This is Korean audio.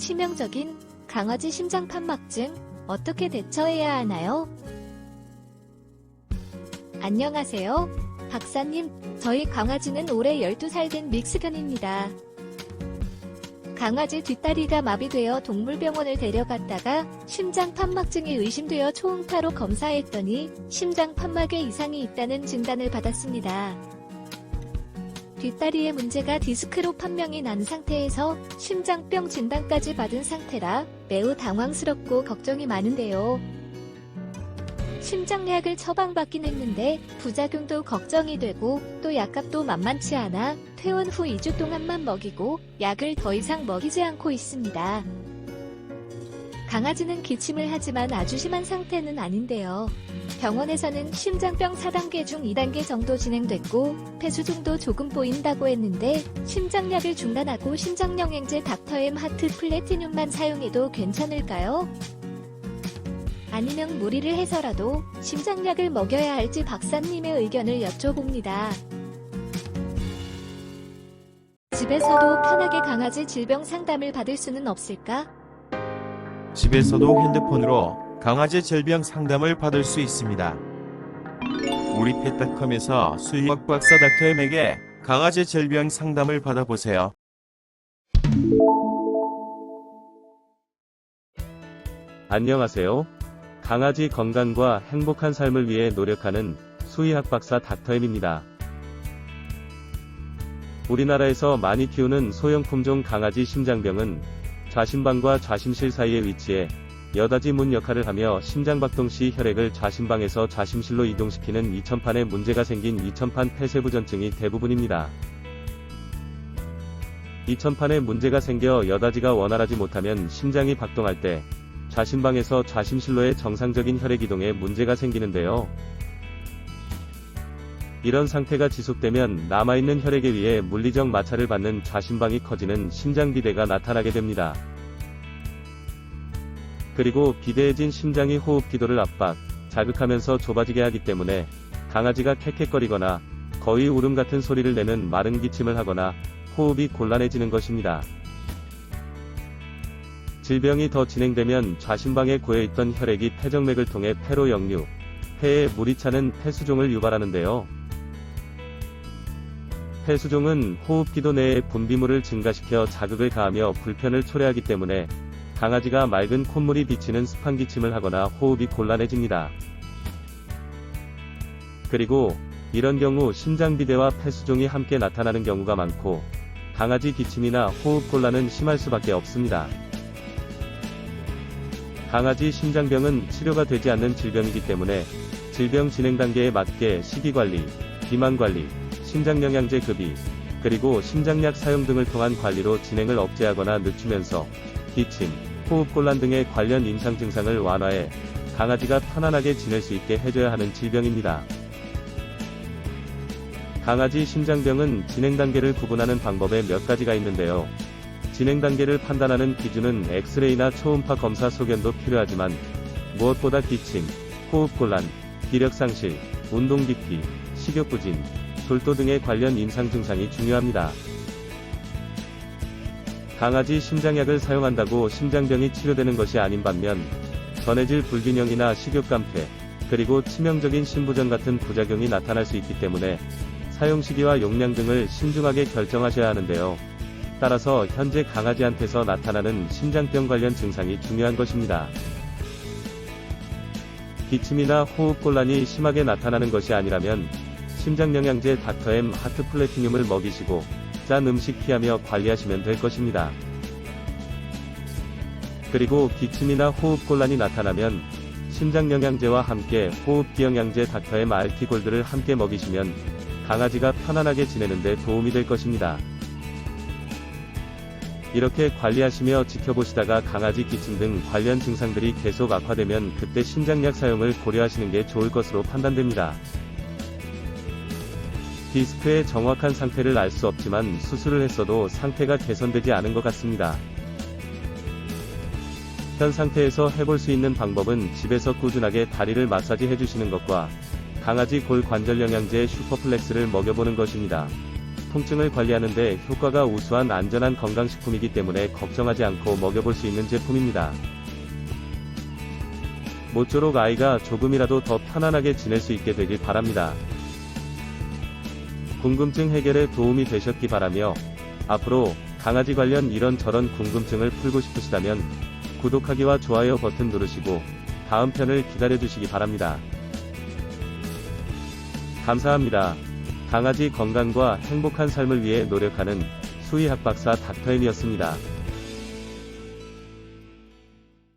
치명적인 강아지 심장 판막증 어떻게 대처해야 하나요? 안녕하세요. 박사님, 저희 강아지는 올해 12살 된 믹스견입니다. 강아지 뒷다리가 마비되어 동물병원을 데려갔다가 심장 판막증이 의심되어 초음파로 검사했더니 심장 판막에 이상이 있다는 진단을 받았습니다. 뒷다리에 문제가 디스크로 판명이 난 상태에서 심장병 진단까지 받은 상태라 매우 당황스럽고 걱정이 많은데요. 심장약을 처방받긴 했는데 부작용도 걱정이 되고 또 약값도 만만치 않아 퇴원 후 2주 동안만 먹이고 약을 더 이상 먹이지 않고 있습니다. 강아지는 기침을 하지만 아주 심한 상태는 아닌데요. 병원에서는 심장병 4단계 중 2단계 정도 진행됐고 폐수종도 조금 보인다고 했는데 심장약을 중단하고 심장영양제 닥터엠 하트 플래티늄만 사용해도 괜찮을까요? 아니면 무리를 해서라도 심장약을 먹여야 할지 박사님의 의견을 여쭤봅니다. 집에서도 편하게 강아지 질병 상담을 받을 수는 없을까? 집에서도 핸드폰으로 강아지 질병 상담을 받을 수 있습니다. 우리 펫닷컴에서 수의학 박사 닥터엠에게 강아지 질병 상담을 받아보세요. 안녕하세요. 강아지 건강과 행복한 삶을 위해 노력하는 수의학 박사 닥터엠입니다. 우리나라에서 많이 키우는 소형 품종 강아지 심장병은 좌심방과 좌심실 사이에 위치해 여닫이 문 역할을 하며 심장박동 시 혈액을 좌심방에서 좌심실로 이동시키는 이천판에 문제가 생긴 이천판 폐쇄부전증이 대부분입니다. 이천판에 문제가 생겨 여닫이가 원활하지 못하면 심장이 박동할 때 좌심방에서 좌심실로의 정상적인 혈액 이동에 문제가 생기는데요. 이런 상태가 지속되면 남아있는 혈액에 의해 물리적 마찰을 받는 좌심방이 커지는 심장비대가 나타나게 됩니다. 그리고 비대해진 심장이 호흡 기도를 압박, 자극하면서 좁아지게 하기 때문에 강아지가 캑캑거리거나 거의 울음 같은 소리를 내는 마른 기침을 하거나 호흡이 곤란해지는 것입니다. 질병이 더 진행되면 좌심방에 고여있던 혈액이 폐정맥을 통해 폐로 역류, 폐에 물이 차는 폐수종을 유발하는데요. 폐수종은 호흡기도 내에 분비물을 증가시켜 자극을 가하며 불편을 초래하기 때문에 강아지가 맑은 콧물이 비치는 습한 기침을 하거나 호흡이 곤란해집니다. 그리고 이런 경우 심장비대와 폐수종이 함께 나타나는 경우가 많고 강아지 기침이나 호흡 곤란은 심할 수밖에 없습니다. 강아지 심장병은 치료가 되지 않는 질병이기 때문에 질병 진행 단계에 맞게 식이 관리, 비만 관리, 심장 영양제 급이, 그리고 심장약 사용 등을 통한 관리로 진행을 억제하거나 늦추면서 기침, 호흡곤란 등의 관련 임상 증상을 완화해 강아지가 편안하게 지낼 수 있게 해줘야 하는 질병입니다. 강아지 심장병은 진행 단계를 구분하는 방법에 몇 가지가 있는데요. 진행 단계를 판단하는 기준은 엑스레이나 초음파 검사 소견도 필요하지만 무엇보다 기침, 호흡곤란, 기력 상실, 운동 기피, 식욕 부진, 졸도 등의 관련 임상 증상이 중요합니다. 강아지 심장약을 사용한다고 심장병이 치료되는 것이 아닌 반면 전해질 불균형이나 식욕 감퇴, 그리고 치명적인 심부전 같은 부작용이 나타날 수 있기 때문에 사용 시기와 용량 등을 신중하게 결정하셔야 하는데요. 따라서 현재 강아지한테서 나타나는 심장병 관련 증상이 중요한 것입니다. 기침이나 호흡곤란이 심하게 나타나는 것이 아니라면 심장영양제 닥터엠 하트 플래티늄을 먹이시고 짠 음식 피하며 관리하시면 될 것입니다. 그리고 기침이나 호흡곤란이 나타나면 심장영양제와 함께 호흡기영양제 닥터엠 알티골드를 함께 먹이시면 강아지가 편안하게 지내는데 도움이 될 것입니다. 이렇게 관리하시며 지켜보시다가 강아지 기침 등 관련 증상들이 계속 악화되면 그때 심장약 사용을 고려하시는 게 좋을 것으로 판단됩니다. 디스크의 정확한 상태를 알 수 없지만 수술을 했어도 상태가 개선되지 않은 것 같습니다. 현 상태에서 해볼 수 있는 방법은 집에서 꾸준하게 다리를 마사지 해주시는 것과 강아지 골 관절 영양제 슈퍼플렉스를 먹여보는 것입니다. 통증을 관리하는데 효과가 우수한 안전한 건강식품이기 때문에 걱정하지 않고 먹여볼 수 있는 제품입니다. 모쪼록 아이가 조금이라도 더 편안하게 지낼 수 있게 되길 바랍니다. 궁금증 해결에 도움이 되셨기 바라며 앞으로 강아지 관련 이런저런 궁금증을 풀고 싶으시다면 구독하기와 좋아요 버튼 누르시고 다음 편을 기다려주시기 바랍니다. 감사합니다. 강아지 건강과 행복한 삶을 위해 노력하는 수의학 박사 닥터엠이었습니다.